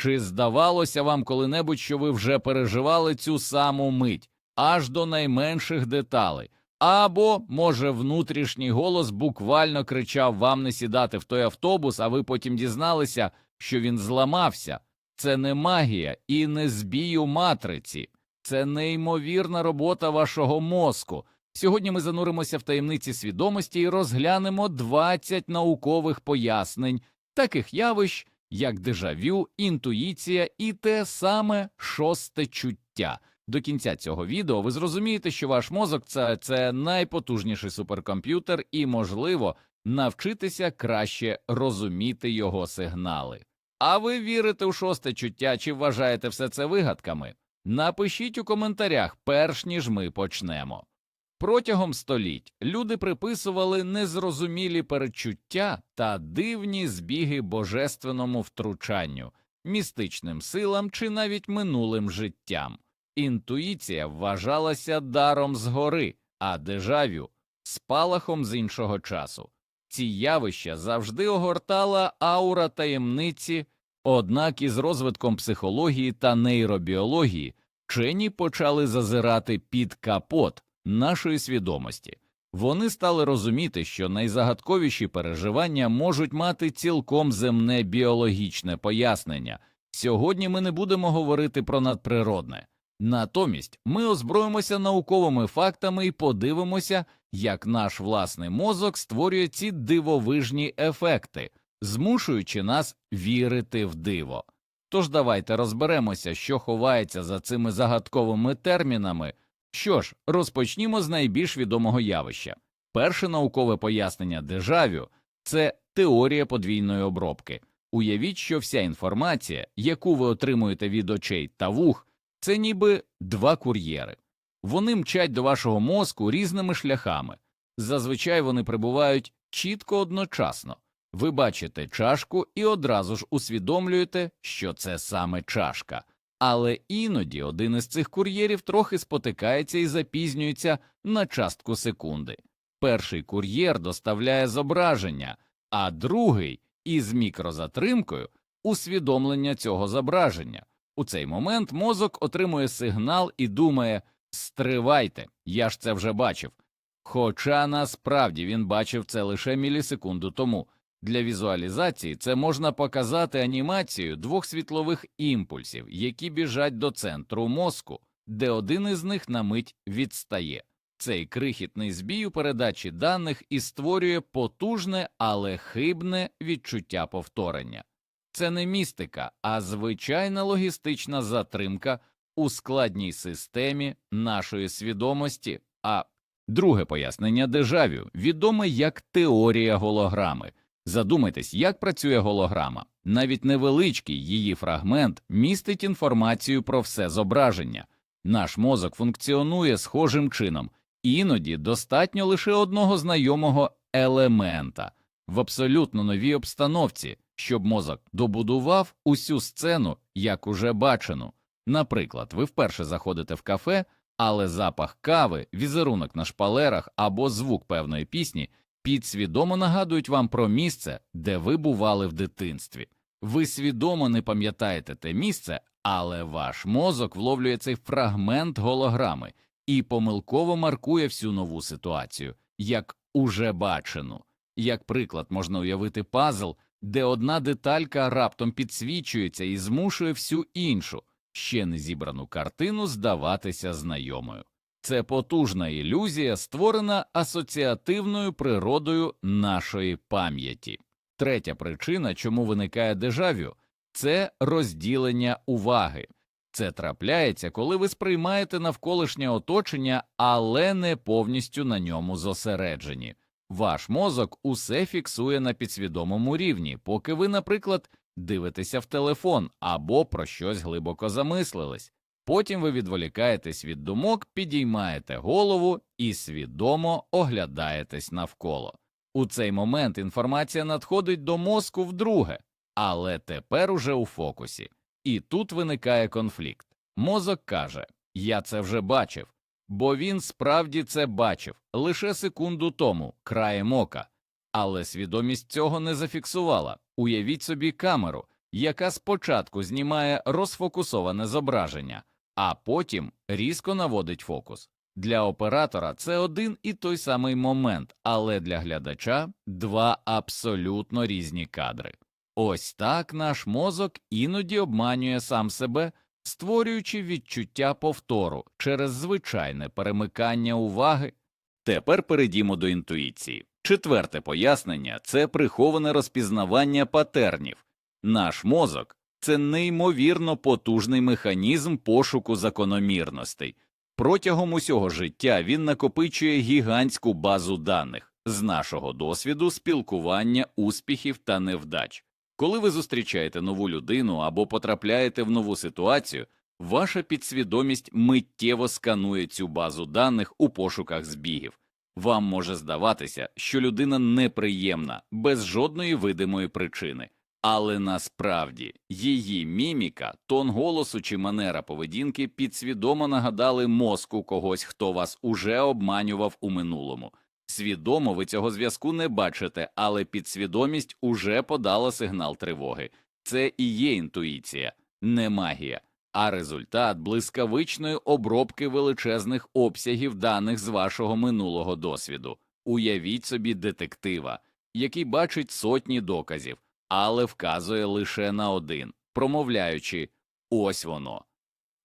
Чи здавалося вам коли-небудь, що ви вже переживали цю саму мить, аж до найменших деталей? Або, може, внутрішній голос буквально кричав вам не сідати в той автобус, а ви потім дізналися, що він зламався. Це не магія і не збій у матриці, це неймовірна робота вашого мозку. Сьогодні ми зануримося в таємниці свідомості і розглянемо 20 наукових пояснень таких явищ, як дежавю, інтуїція і те саме шосте чуття. До кінця цього відео ви зрозумієте, що ваш мозок це, це найпотужніший суперкомп'ютер, і, можливо, навчитися краще розуміти його сигнали. А ви вірите у шосте чуття чи вважаєте все це вигадками? Напишіть у коментарях, перш ніж ми почнемо. Протягом століть люди приписували незрозумілі перечуття та дивні збіги божественному втручанню, містичним силам чи навіть минулим життям. Інтуїція вважалася даром згори, а дежавю спалахом з іншого часу. Ці явища завжди огортала аура таємниці, однак із розвитком психології та нейробіології вчені почали зазирати під капот нашої свідомості. Вони стали розуміти, що найзагадковіші переживання можуть мати цілком земне біологічне пояснення. Сьогодні ми не будемо говорити про надприродне. Натомість ми озброїмося науковими фактами і подивимося, як наш власний мозок створює ці дивовижні ефекти, змушуючи нас вірити в диво. Тож давайте розберемося, що ховається за цими загадковими термінами. Що ж, розпочнімо з найбільш відомого явища. Перше наукове пояснення дежавю це теорія подвійної обробки. Уявіть, що вся інформація, яку ви отримуєте від очей та вух, це ніби два кур'єри. Вони мчать до вашого мозку різними шляхами. Зазвичай вони прибувають чітко одночасно. Ви бачите чашку і одразу ж усвідомлюєте, що це саме чашка. Але іноді один із цих кур'єрів трохи спотикається і запізнюється на частку секунди. Перший кур'єр доставляє зображення, а другий із мікрозатримкою усвідомлення цього зображення. У цей момент мозок отримує сигнал і думає Стривайте, я ж це вже бачив. Хоча насправді він бачив це лише мілісекунду тому. Для візуалізації це можна показати анімацію двох світлових імпульсів, які біжать до центру мозку, де один із них на мить відстає. Цей крихітний збій у передачі даних і створює потужне, але хибне відчуття повторення. Це не містика, а звичайна логістична затримка у складній системі нашої свідомості. А друге пояснення дежавю відоме як теорія голограми. Задумайтесь, як працює голограма. Навіть невеличкий її фрагмент містить інформацію про все зображення. Наш мозок функціонує схожим чином, іноді достатньо лише одного знайомого елемента в абсолютно новій обстановці, щоб мозок добудував усю сцену, як уже бачену. Наприклад, ви вперше заходите в кафе, але запах кави, візерунок на шпалерах або звук певної пісні підсвідомо нагадують вам про місце, де ви бували в дитинстві. Ви свідомо не пам'ятаєте те місце, але ваш мозок вловлює цей фрагмент голограми і помилково маркує всю нову ситуацію, як уже бачену. Як приклад, можна уявити пазл, де одна деталька раптом підсвічується і змушує всю іншу, ще не зібрану картину здаватися знайомою. Це потужна ілюзія, створена асоціативною природою нашої пам'яті. Третя причина, чому виникає дежавю, це розділення уваги. Це трапляється, коли ви сприймаєте навколишнє оточення, але не повністю на ньому зосереджені. Ваш мозок усе фіксує на підсвідомому рівні, поки ви, наприклад, дивитеся в телефон або про щось глибоко замислились. Потім ви відволікаєтесь від думок, підіймаєте голову і свідомо оглядаєтесь навколо. У цей момент інформація надходить до мозку вдруге, але тепер уже у фокусі. І тут виникає конфлікт. Мозок каже Я це вже бачив, бо він справді це бачив лише секунду тому, краєм ока, але свідомість цього не зафіксувала. Уявіть собі камеру, яка спочатку знімає розфокусоване зображення, а потім різко наводить фокус. Для оператора це один і той самий момент, але для глядача два абсолютно різні кадри. Ось так наш мозок іноді обманює сам себе, створюючи відчуття повтору через звичайне перемикання уваги. Тепер перейдімо до інтуїції. Четверте пояснення це приховане розпізнавання патернів. Наш мозок це неймовірно потужний механізм пошуку закономірностей. Протягом усього життя він накопичує гігантську базу даних з нашого досвіду спілкування, успіхів та невдач. Коли ви зустрічаєте нову людину або потрапляєте в нову ситуацію, ваша підсвідомість миттєво сканує цю базу даних у пошуках збігів. Вам може здаватися, що людина неприємна, без жодної видимої причини, але насправді її міміка, тон голосу чи манера поведінки підсвідомо нагадали мозку когось, хто вас уже обманював у минулому. Свідомо ви цього зв'язку не бачите, але підсвідомість уже подала сигнал тривоги. Це і є інтуїція, не магія, а результат блискавичної обробки величезних обсягів даних з вашого минулого досвіду. Уявіть собі детектива, який бачить сотні доказів, але вказує лише на один, промовляючи ось воно.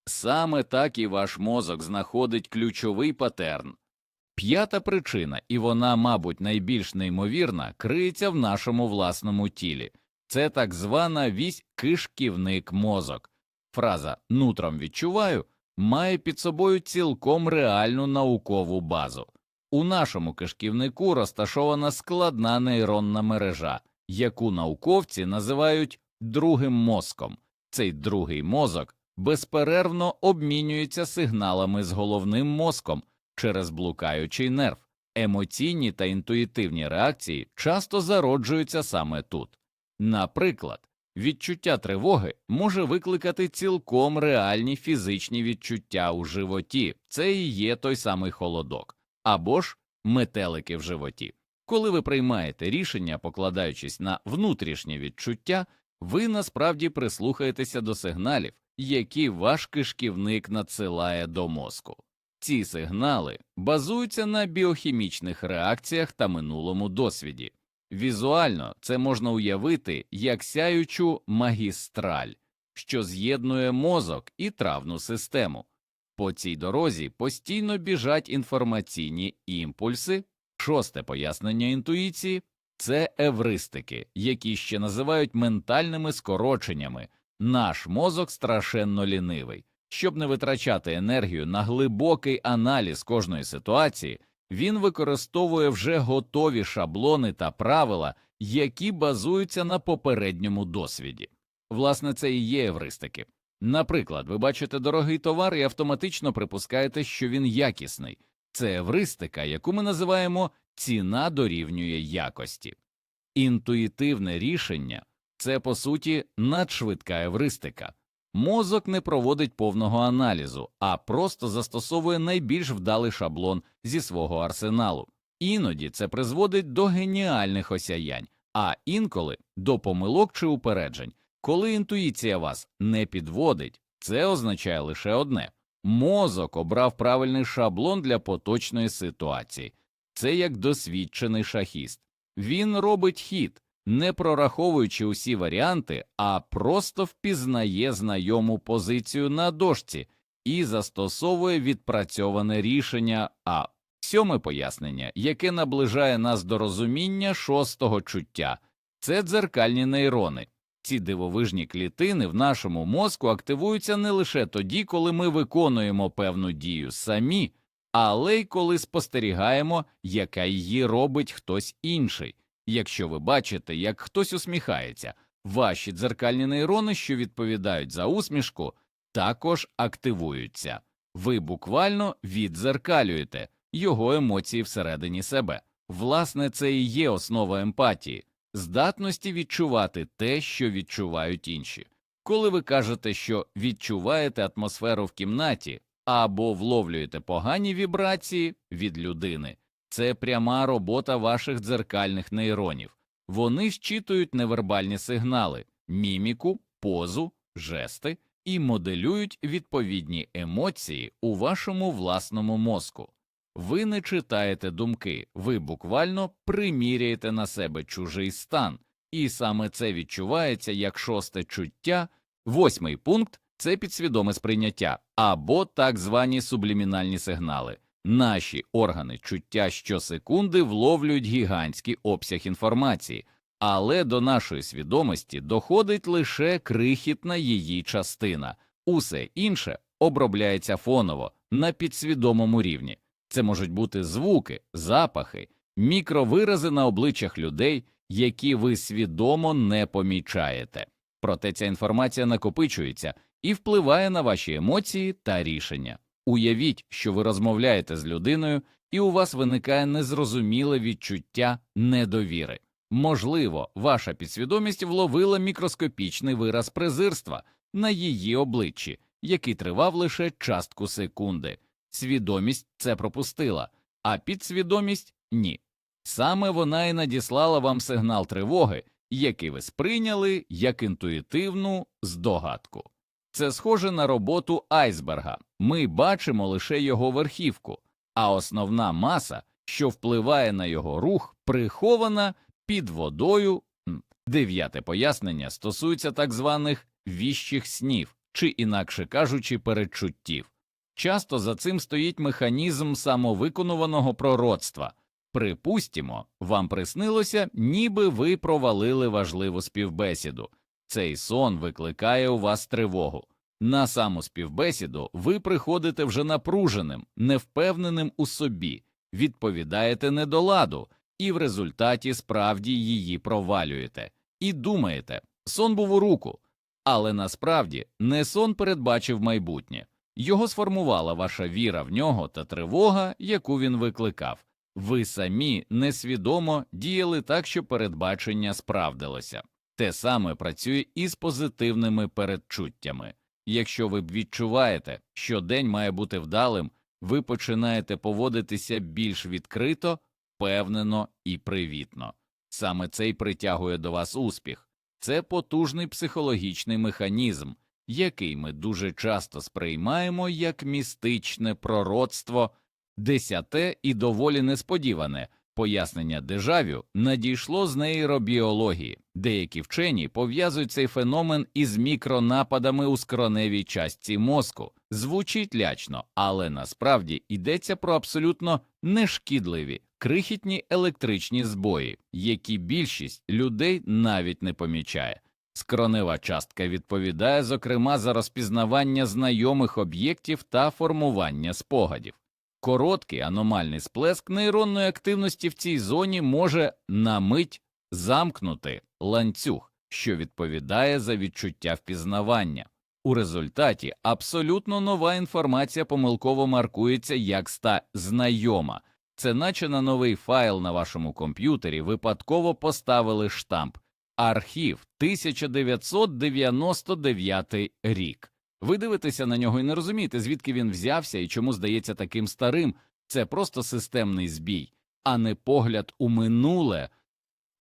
Саме так і ваш мозок знаходить ключовий патерн. П'ята причина, і вона, мабуть, найбільш неймовірна, криється в нашому власному тілі. Це так звана вісь кишківник мозок. Фраза нутром відчуваю має під собою цілком реальну наукову базу. У нашому кишківнику розташована складна нейронна мережа, яку науковці називають другим мозком. Цей другий мозок безперервно обмінюється сигналами з головним мозком через блукаючий нерв. Емоційні та інтуїтивні реакції часто зароджуються саме тут. Наприклад, відчуття тривоги може викликати цілком реальні фізичні відчуття у животі, це і є той самий холодок, або ж метелики в животі. Коли ви приймаєте рішення, покладаючись на внутрішнє відчуття, ви насправді прислухаєтеся до сигналів, які ваш кишківник надсилає до мозку. Ці сигнали базуються на біохімічних реакціях та минулому досвіді. Візуально це можна уявити як сяючу магістраль, що з'єднує мозок і травну систему. По цій дорозі постійно біжать інформаційні імпульси. Шосте пояснення інтуїції це евристики, які ще називають ментальними скороченнями. Наш мозок страшенно лінивий. Щоб не витрачати енергію на глибокий аналіз кожної ситуації, він використовує вже готові шаблони та правила, які базуються на попередньому досвіді. Власне, це і є евристики. Наприклад, ви бачите дорогий товар і автоматично припускаєте, що він якісний. Це евристика, яку ми називаємо ціна дорівнює якості. Інтуїтивне рішення це по суті надшвидка евристика. Мозок не проводить повного аналізу, а просто застосовує найбільш вдалий шаблон зі свого арсеналу. Іноді це призводить до геніальних осяянь, а інколи до помилок чи упереджень. Коли інтуїція вас не підводить, це означає лише одне мозок обрав правильний шаблон для поточної ситуації. Це як досвідчений шахіст. Він робить хід, не прораховуючи усі варіанти, а просто впізнає знайому позицію на дошці і застосовує відпрацьоване рішення. А сьоме пояснення, яке наближає нас до розуміння шостого чуття, це дзеркальні нейрони. Ці дивовижні клітини в нашому мозку активуються не лише тоді, коли ми виконуємо певну дію самі, але й коли спостерігаємо, яка її робить хтось інший. Якщо ви бачите, як хтось усміхається, ваші дзеркальні нейрони, що відповідають за усмішку, також активуються. Ви буквально віддзеркалюєте його емоції всередині себе. Власне, це і є основа емпатії, здатності відчувати те, що відчувають інші. Коли ви кажете, що відчуваєте атмосферу в кімнаті або вловлюєте погані вібрації від людини, це пряма робота ваших дзеркальних нейронів. Вони щитують невербальні сигнали, міміку, позу, жести і моделюють відповідні емоції у вашому власному мозку. Ви не читаєте думки, ви буквально приміряєте на себе чужий стан, і саме це відчувається як шосте чуття. Восьмий пункт це підсвідоме сприйняття або так звані сублімінальні сигнали. Наші органи чуття щосекунди вловлюють гігантський обсяг інформації, але до нашої свідомості доходить лише крихітна її частина, усе інше обробляється фоново на підсвідомому рівні. Це можуть бути звуки, запахи, мікровирази на обличчях людей, які ви свідомо не помічаєте. Проте ця інформація накопичується і впливає на ваші емоції та рішення. Уявіть, що ви розмовляєте з людиною, і у вас виникає незрозуміле відчуття недовіри. Можливо, ваша підсвідомість вловила мікроскопічний вираз презирства на її обличчі, який тривав лише частку секунди. Свідомість це пропустила, а підсвідомість ні. Саме вона і надіслала вам сигнал тривоги, який ви сприйняли як інтуїтивну здогадку. Це схоже на роботу айсберга. Ми бачимо лише його верхівку, а основна маса, що впливає на його рух, прихована під водою. Дев'яте пояснення стосується так званих віщих снів, чи, інакше кажучи, передчуттів. Часто за цим стоїть механізм самовиконуваного пророцтва. Припустімо, вам приснилося, ніби ви провалили важливу співбесіду. Цей сон викликає у вас тривогу. На саму співбесіду ви приходите вже напруженим, невпевненим у собі, відповідаєте недоладу, і в результаті справді її провалюєте. І думаєте, сон був у руку. Але насправді не сон передбачив майбутнє. Його сформувала ваша віра в нього та тривога, яку він викликав. Ви самі несвідомо діяли так, що передбачення справдилося. Те саме працює і з позитивними передчуттями. Якщо ви відчуваєте, що день має бути вдалим, ви починаєте поводитися більш відкрито, впевнено і привітно. Саме це й притягує до вас успіх. Це потужний психологічний механізм, який ми дуже часто сприймаємо як містичне пророцтво, десяте і доволі несподіване пояснення дежавю надійшло з нейробіології. Деякі вчені пов'язують цей феномен із мікронападами у скроневій частці мозку. Звучить лячно, але насправді йдеться про абсолютно нешкідливі крихітні електричні збої, які більшість людей навіть не помічає. Скронева частка відповідає, зокрема, за розпізнавання знайомих об'єктів та формування спогадів. Короткий аномальний сплеск нейронної активності в цій зоні може на мить замкнути ланцюг, що відповідає за відчуття впізнавання. У результаті абсолютно нова інформація помилково маркується як ста знайома. Це наче на новий файл на вашому комп'ютері випадково поставили штамп Архів 1999 рік. Ви дивитеся на нього і не розумієте, звідки він взявся і чому здається таким старим. Це просто системний збій, а не погляд у минуле.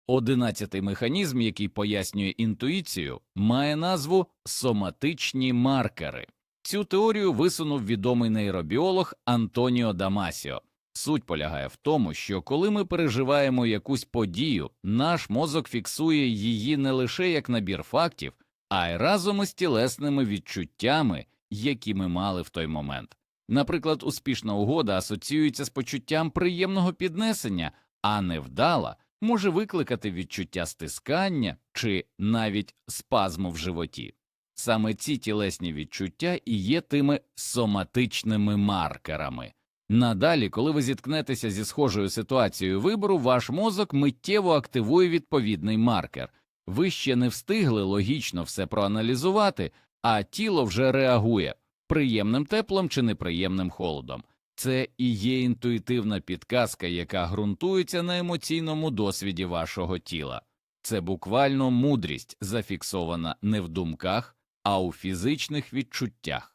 Одинадцятий механізм, який пояснює інтуїцію, має назву соматичні маркери. Цю теорію висунув відомий нейробіолог Антоніо Дамасіо. Суть полягає в тому, що коли ми переживаємо якусь подію, наш мозок фіксує її не лише як набір фактів, а й разом із тілесними відчуттями, які ми мали в той момент. Наприклад, успішна угода асоціюється з почуттям приємного піднесення, а невдала може викликати відчуття стискання чи навіть спазму в животі. Саме ці тілесні відчуття і є тими соматичними маркерами. Надалі, коли ви зіткнетеся зі схожою ситуацією вибору, ваш мозок миттєво активує відповідний маркер. Ви ще не встигли логічно все проаналізувати, а тіло вже реагує приємним теплом чи неприємним холодом. Це і є інтуїтивна підказка, яка ґрунтується на емоційному досвіді вашого тіла. Це буквально мудрість, зафіксована не в думках, а у фізичних відчуттях.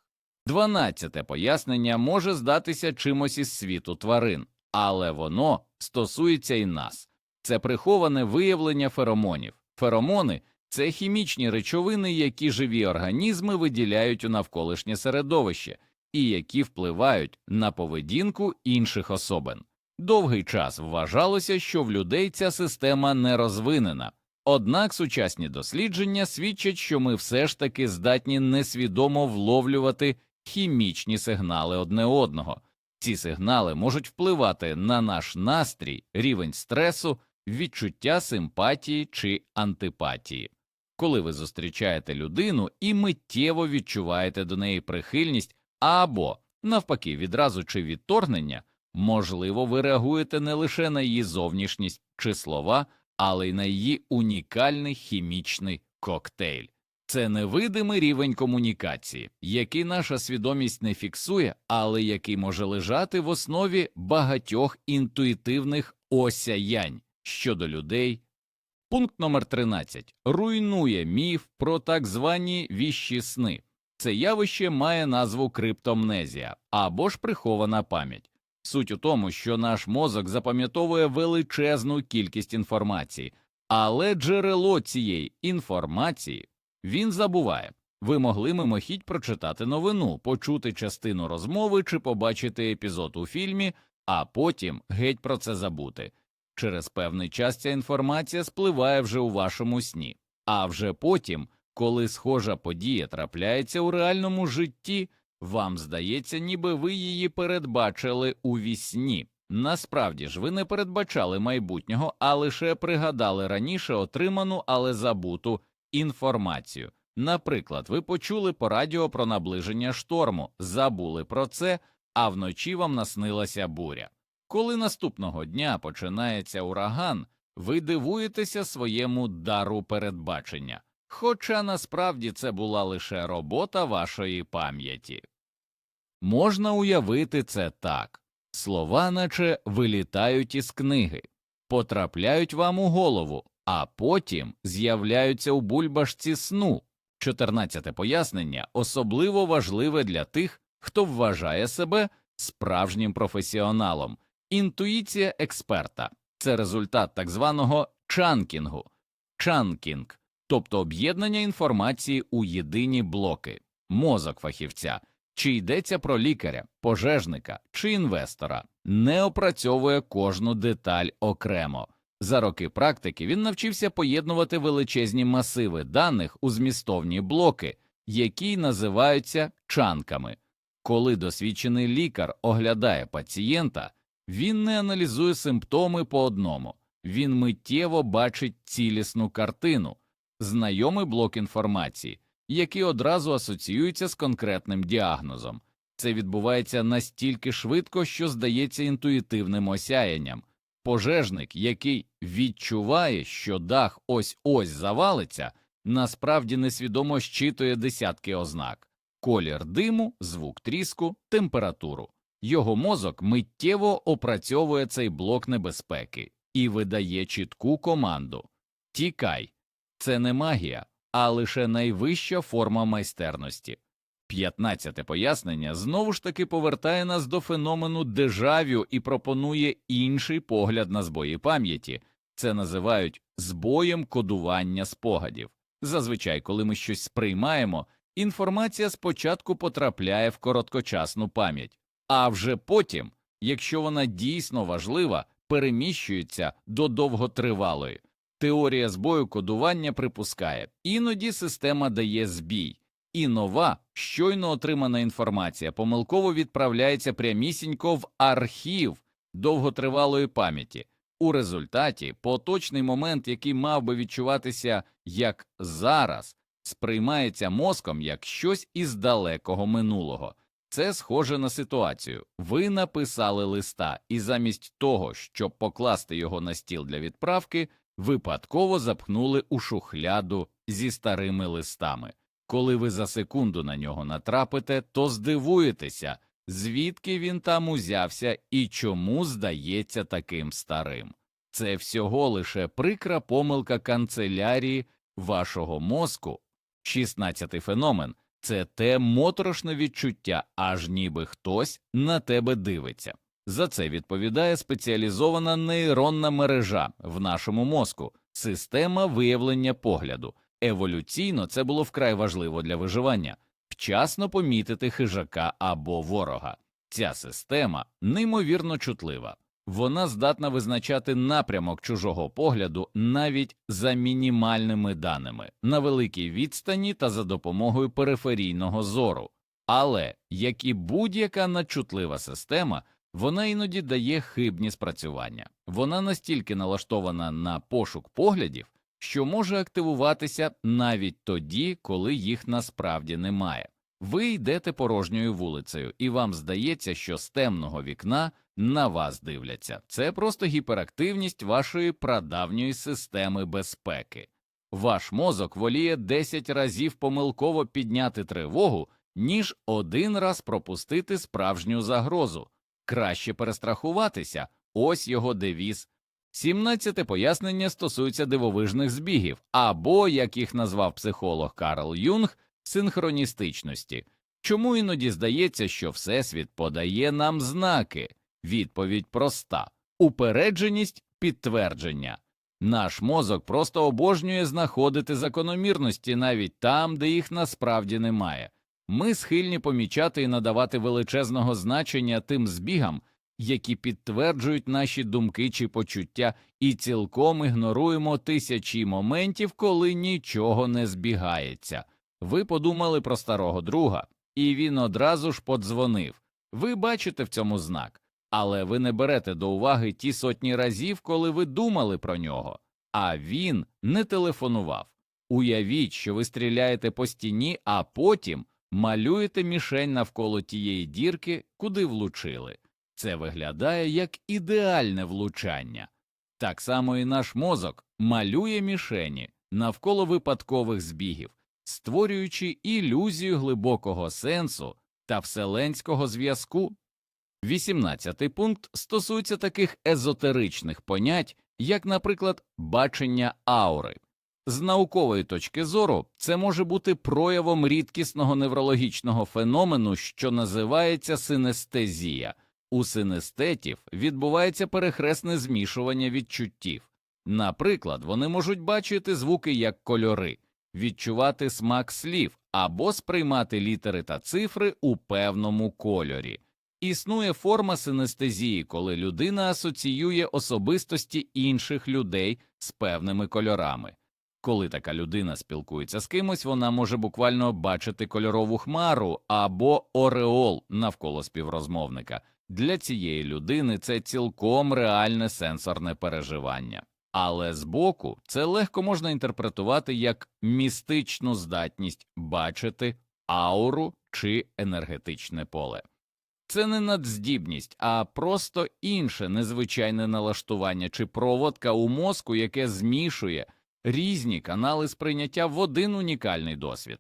Дванадцяте пояснення може здатися чимось із світу тварин, але воно стосується і нас. Це приховане виявлення феромонів. Феромони Це хімічні речовини, які живі організми виділяють у навколишнє середовище і які впливають на поведінку інших особин. Довгий час вважалося, що в людей ця система не розвинена, однак сучасні дослідження свідчать, що ми все ж таки здатні несвідомо вловлювати хімічні сигнали одне одного. Ці сигнали можуть впливати на наш настрій, рівень стресу, відчуття симпатії чи антипатії. Коли ви зустрічаєте людину і миттєво відчуваєте до неї прихильність або, навпаки, відразу чи відторгнення, можливо, ви реагуєте не лише на її зовнішність чи слова, але й на її унікальний хімічний коктейль. Це невидимий рівень комунікації, який наша свідомість не фіксує, але який може лежати в основі багатьох інтуїтивних осяянь щодо людей. Пункт номер 13. руйнує міф про так звані віщі сни. Це явище має назву криптомнезія або ж прихована пам'ять. Суть у тому, що наш мозок запам'ятовує величезну кількість інформації, але джерело цієї інформації він забуває. Ви могли мимохідь прочитати новину, почути частину розмови чи побачити епізод у фільмі, а потім геть про це забути. Через певний час ця інформація спливає вже у вашому сні, а вже потім, коли схожа подія трапляється у реальному житті, вам здається, ніби ви її передбачили у вісні. Насправді ж ви не передбачали майбутнього, а лише пригадали раніше отриману, але забуту інформацію. Наприклад, ви почули по радіо про наближення шторму, забули про це, а вночі вам наснилася буря. Коли наступного дня починається ураган, ви дивуєтеся своєму дару передбачення, хоча насправді це була лише робота вашої пам'яті. Можна уявити це так слова, наче вилітають із книги, потрапляють вам у голову, а потім з'являються у бульбашці сну. Чотирнадцяте пояснення особливо важливе для тих, хто вважає себе справжнім професіоналом. Інтуїція експерта це результат так званого чанкінгу, чанкінг, тобто об'єднання інформації у єдині блоки, мозок фахівця, чи йдеться про лікаря, пожежника чи інвестора, не опрацьовує кожну деталь окремо. За роки практики він навчився поєднувати величезні масиви даних у змістовні блоки, які називаються чанками. Коли досвідчений лікар оглядає пацієнта, він не аналізує симптоми по одному, він миттєво бачить цілісну картину, знайомий блок інформації, який одразу асоціюється з конкретним діагнозом. Це відбувається настільки швидко, що здається інтуїтивним осяянням. Пожежник, який відчуває, що дах ось ось завалиться, насправді несвідомо щитує десятки ознак колір диму, звук тріску, температуру. Його мозок миттєво опрацьовує цей блок небезпеки і видає чітку команду Тікай, це не магія, а лише найвища форма майстерності. П'ятнадцяте пояснення знову ж таки повертає нас до феномену дежавю і пропонує інший погляд на збої пам'яті. Це називають збоєм кодування спогадів. Зазвичай, коли ми щось сприймаємо, інформація спочатку потрапляє в короткочасну пам'ять, а вже потім, якщо вона дійсно важлива, переміщується до довготривалої. Теорія збою кодування припускає, іноді система дає збій, і нова, щойно отримана інформація помилково відправляється прямісінько в архів довготривалої пам'яті. У результаті поточний момент, який мав би відчуватися як зараз, сприймається мозком як щось із далекого минулого. Це схоже на ситуацію. Ви написали листа, і замість того, щоб покласти його на стіл для відправки, випадково запхнули у шухляду зі старими листами. Коли ви за секунду на нього натрапите, то здивуєтеся, звідки він там узявся і чому здається таким старим. Це всього лише прикра помилка канцелярії вашого мозку. Шістнадцятий феномен це те моторошне відчуття, аж ніби хтось на тебе дивиться. За це відповідає спеціалізована нейронна мережа в нашому мозку, система виявлення погляду. Еволюційно це було вкрай важливо для виживання вчасно помітити хижака або ворога. Ця система неймовірно чутлива. Вона здатна визначати напрямок чужого погляду навіть за мінімальними даними на великій відстані та за допомогою периферійного зору. Але як і будь-яка надчутлива система, вона іноді дає хибні спрацювання. Вона настільки налаштована на пошук поглядів, що може активуватися навіть тоді, коли їх насправді немає. Ви йдете порожньою вулицею, і вам здається, що з темного вікна на вас дивляться. Це просто гіперактивність вашої прадавньої системи безпеки. Ваш мозок воліє 10 разів помилково підняти тривогу, ніж один раз пропустити справжню загрозу. Краще перестрахуватися, ось його девіз. Сімнадцяте пояснення стосується дивовижних збігів, або, як їх назвав психолог Карл Юнг, синхроністичності. Чому іноді здається, що Всесвіт подає нам знаки? Відповідь проста упередженість підтвердження. Наш мозок просто обожнює знаходити закономірності навіть там, де їх насправді немає. Ми схильні помічати і надавати величезного значення тим збігам, які підтверджують наші думки чи почуття, і цілком ігноруємо тисячі моментів, коли нічого не збігається. Ви подумали про старого друга, і він одразу ж подзвонив. Ви бачите в цьому знак, але ви не берете до уваги ті сотні разів, коли ви думали про нього, а він не телефонував. Уявіть, що ви стріляєте по стіні, а потім малюєте мішень навколо тієї дірки, куди влучили. Це виглядає як ідеальне влучання. Так само і наш мозок малює мішені навколо випадкових збігів, створюючи ілюзію глибокого сенсу та вселенського зв'язку. Вісімнадцятий пункт стосується таких езотеричних понять, як, наприклад, бачення аури. З наукової точки зору це може бути проявом рідкісного неврологічного феномену, що називається синестезія. У синестетів відбувається перехресне змішування відчуттів. Наприклад, вони можуть бачити звуки як кольори, відчувати смак слів або сприймати літери та цифри у певному кольорі. Існує форма синестезії, коли людина асоціює особистості інших людей з певними кольорами. Коли така людина спілкується з кимось, вона може буквально бачити кольорову хмару або ореол навколо співрозмовника. Для цієї людини це цілком реальне сенсорне переживання. Але збоку це легко можна інтерпретувати як містичну здатність бачити ауру чи енергетичне поле. Це не надздібність, а просто інше незвичайне налаштування чи проводка у мозку, яке змішує різні канали сприйняття в один унікальний досвід.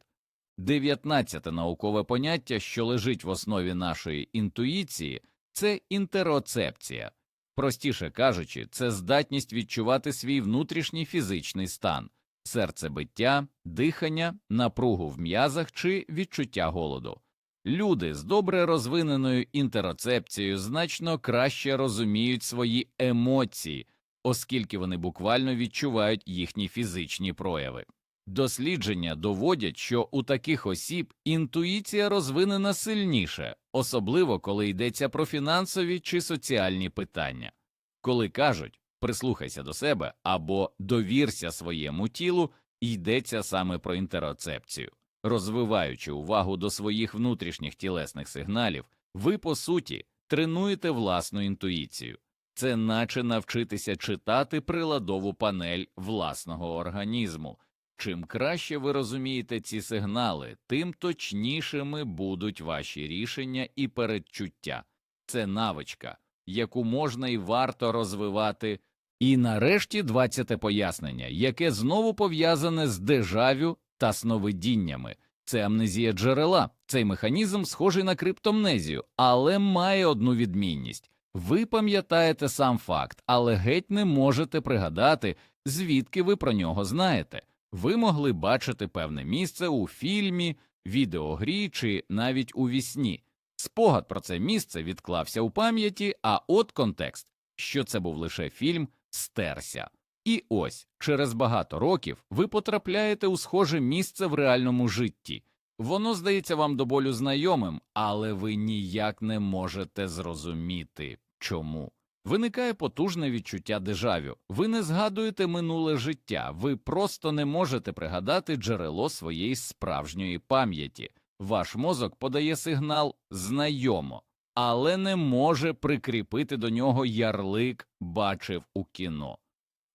Дев'ятнадцяте наукове поняття, що лежить в основі нашої інтуїції, це інтероцепція. Простіше кажучи, це здатність відчувати свій внутрішній фізичний стан, серцебиття, дихання, напругу в м'язах чи відчуття голоду. Люди з добре розвиненою інтероцепцією значно краще розуміють свої емоції, оскільки вони буквально відчувають їхні фізичні прояви. Дослідження доводять, що у таких осіб інтуїція розвинена сильніше, особливо коли йдеться про фінансові чи соціальні питання. Коли кажуть прислухайся до себе або довірся своєму тілу, йдеться саме про інтероцепцію. Розвиваючи увагу до своїх внутрішніх тілесних сигналів, ви по суті тренуєте власну інтуїцію. Це наче навчитися читати приладову панель власного організму. Чим краще ви розумієте ці сигнали, тим точнішими будуть ваші рішення і передчуття. Це навичка, яку можна і варто розвивати. І нарешті двадцяте пояснення, яке знову пов'язане з дежавю та сновидіннями. Це амнезія джерела. Цей механізм схожий на криптомнезію, але має одну відмінність. Ви пам'ятаєте сам факт, але геть не можете пригадати, звідки ви про нього знаєте. Ви могли бачити певне місце у фільмі, відеогрі чи навіть у вісні. Спогад про це місце відклався у пам'яті, а от контекст, що це був лише фільм, стерся. І ось через багато років ви потрапляєте у схоже місце в реальному житті. Воно здається вам до болю знайомим, але ви ніяк не можете зрозуміти чому. Виникає потужне відчуття дежавю. Ви не згадуєте минуле життя, ви просто не можете пригадати джерело своєї справжньої пам'яті. Ваш мозок подає сигнал знайомо, але не може прикріпити до нього ярлик бачив у кіно.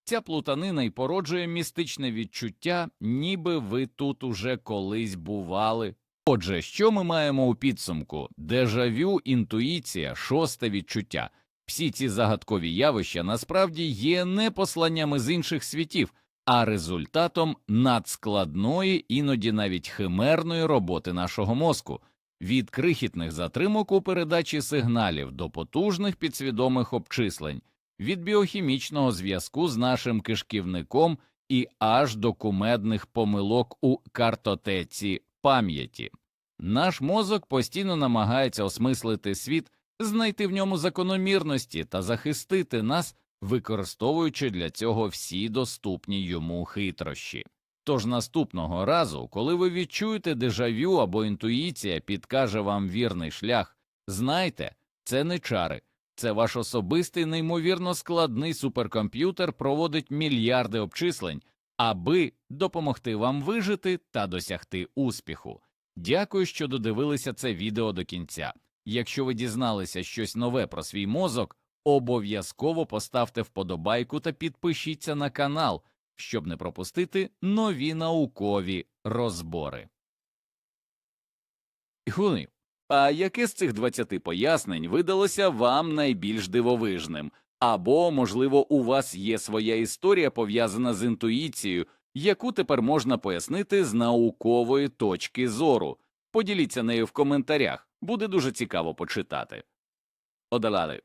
Ця плутанина й породжує містичне відчуття, ніби ви тут уже колись бували. Отже, що ми маємо у підсумку? Дежавю, інтуїція, шосте відчуття. Всі ці загадкові явища насправді є не посланнями з інших світів, а результатом надскладної, іноді навіть химерної роботи нашого мозку, від крихітних затримок у передачі сигналів до потужних підсвідомих обчислень, від біохімічного зв'язку з нашим кишківником і аж до кумедних помилок у картотеці пам'яті. Наш мозок постійно намагається осмислити світ, знайти в ньому закономірності та захистити нас, використовуючи для цього всі доступні йому хитрощі. Тож наступного разу, коли ви відчуєте дежавю або інтуїція підкаже вам вірний шлях, знайте, це не чари, це ваш особистий неймовірно складний суперкомп'ютер проводить мільярди обчислень, аби допомогти вам вижити та досягти успіху. Дякую, що додивилися це відео до кінця. Якщо ви дізналися щось нове про свій мозок, обов'язково поставте вподобайку та підпишіться на канал, щоб не пропустити нові наукові розбори. Хуни, а яке з цих 20 пояснень видалося вам найбільш дивовижним? Або, можливо, у вас є своя історія пов'язана з інтуїцією, яку тепер можна пояснити з наукової точки зору. Поділіться нею в коментарях, буде дуже цікаво почитати. Одалали.